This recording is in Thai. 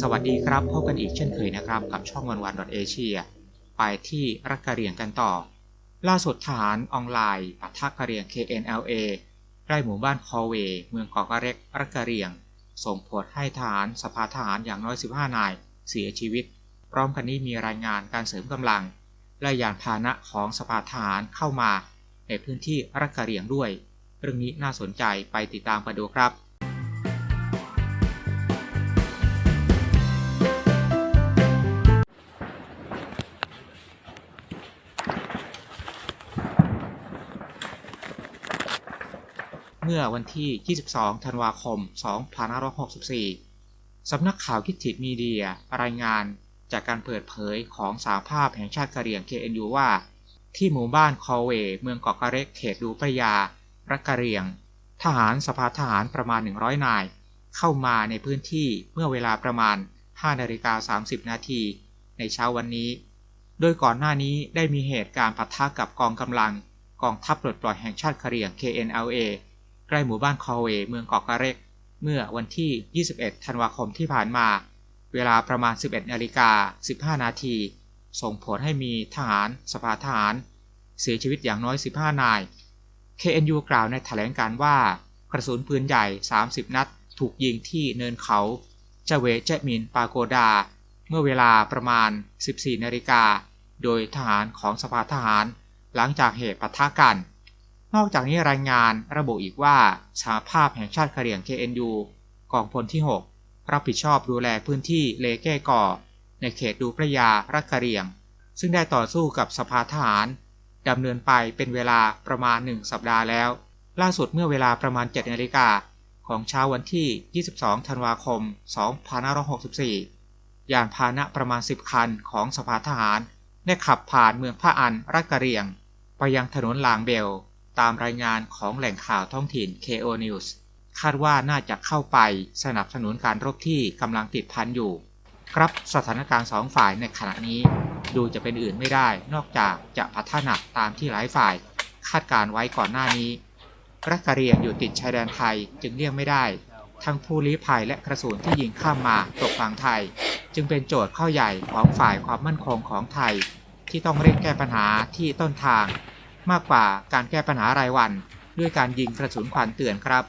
สวัสดีครับ พบกันอีกเช่นเคยนะครับ กับช่องวันวันเอเชียไปที่รักกะเหรี่ยงกันต่อ ล่าสุดทหารออนไลน์ปะทะกะเหรี่ยง KNLA ใกล้หมู่บ้านคอเว เมืองเกาะกะเร็กรักกะเหรี่ยง ส่งผลให้ทหารสภาทหารอย่างน้อย 15 นาย เสียชีวิต พร้อมกันนี้มีรายงานการเสริมกำลัง และยานพาหนะของสภาทหารเข้ามา ในพื้นที่รักกะเหรี่ยงด้วย เรื่องนี้น่าสนใจไปติดตามกันดูครับ เมื่อวันที่ 22 ธันวาคม 2564 สำนักข่าวคิดถิมีเดียรายงานจากการเปิดเผยของสาภาพแห่งชาติกะเหรี่ยง KNU ว่า ที่หมู่บ้านคอเว เมืองเกาะกะเร็กเขตดูปยารักกะเหรี่ยง ทหารสภาทหารประมาณ 100 นาย เข้ามาในพื้นที่เมื่อเวลาประมาณ 5 นาฬิกา 30 นาทีในเช้าวันนี้ โดยก่อนหน้านี้ได้มีเหตุการณ์ปะทะกับกองกำลัง กองทัพปลดปล่อยแห่งชาติกะเหรี่ยง KNLA ใกล้หมู่บ้านคอเวเมืองเกาะกะเร็ก เมื่อวันที่ 21 ธันวาคมที่ผ่านมา เวลาประมาณ 11นาฬิกา15 นาที ส่งผลให้มีทหารสภาทหาร เสียชีวิตอย่างน้อย 15 นาย KNU กล่าวในแถลงการว่ากระสุนปืนใหญ่ 30 นัด ถูกยิงที่เนินเขาเจเวเจมินปาโกดา เมื่อเวลาประมาณ 14นาฬิกา โดยทหารของสภาทหาร หลังจากเหตุปะทะกัน นอกจากนี้รายงานระบุอีกว่าสหภาพแห่งชาติกะเหรี่ยง KNU กองพลที่ 6 รับผิดชอบดูแลพื้นที่เลแก้ก่อ ในเขตดูพระยารักกะเหรี่ยง ซึ่งได้ต่อสู้กับสภาทหารดำเนินไปเป็นเวลาประมาณ 1 สัปดาห์แล้ว ล่าสุดเมื่อเวลาประมาณ 7 นาฬิกาของเช้าวันที่ 22 ธันวาคม 2564 ยานพาหนะประมาณ 10 คันของสภาทหาร ได้ขับผ่านเมืองพระอันรักกะเหรี่ยง ไปยังถนนลางเบล ตามรายงานของแหล่งข่าวท้องถิ่น KO News คาดว่าน่าจะเข้าไปสนับสนุนการรบที่กำลังติดพันอยู่ ครับสถานการณ์สองฝ่ายในขณะนี้ ดูจะเป็นอื่นไม่ได้ นอกจากจะพัฒนาตามที่หลายฝ่าย คาดการไว้ก่อนหน้านี้รักกะเรียงอยู่ติดชายแดนไทยจึงเลี่ยงไม่ได้ ทั้งผู้ลี้ภัยและกระสุนที่ยิงข้ามมาตกฝั่งไทย จึงเป็นโจทย์ข้อใหญ่ของฝ่ายความมั่นคงของไทย ที่ต้องเร่งแก้ปัญหาที่ต้นทาง มากกว่าการแก้ปัญหารายวัน ด้วยการยิงกระสุนขวัญเตือนครับ